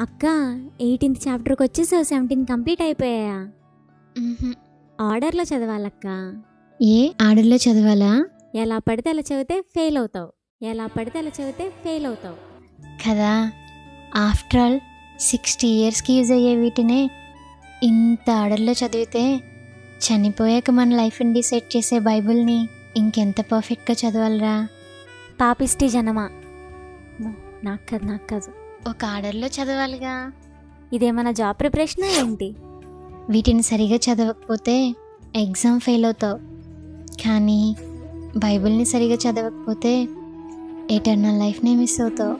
అక్క ఎయిటీన్త్ చాప్టర్కి వచ్చేసావు seventeen complete అయిపోయా ఆర్డర్లో చదవాలక్క. ఏ? ఆర్డర్లో చదవాలా? ఎలా పడితే అలా చదివితే ఫెయిల్ అవుతావు. ఎలా పడితే అలా చదివితే ఫెయిల్ అవుతావు. కదా ఆఫ్టర్ ఆల్ సిక్స్టీ ఇయర్స్కి యూజ్ అయ్యే వీటినే ఇంత ఆర్డర్లో చదివితే చనిపోయాక మన లైఫ్ని డిసైడ్ చేసే బైబిల్ని ఇంకెంత పర్ఫెక్ట్గా చదవాలరా? పాపిష్టి జనమా? నాకు కాదు నాకు కాదు. ఒక ఆర్డర్లో చదవాలిగా. ఇదేమన్నా జాబ్ ప్రిపరేషనా ఏంటి? వీటిని సరిగా చదవకపోతే ఎగ్జామ్ ఫెయిల్ అవుతావు. కానీ బైబిల్ని సరిగా చదవకపోతే ఎటర్నల్ లైఫ్నే మిస్ అవుతావు.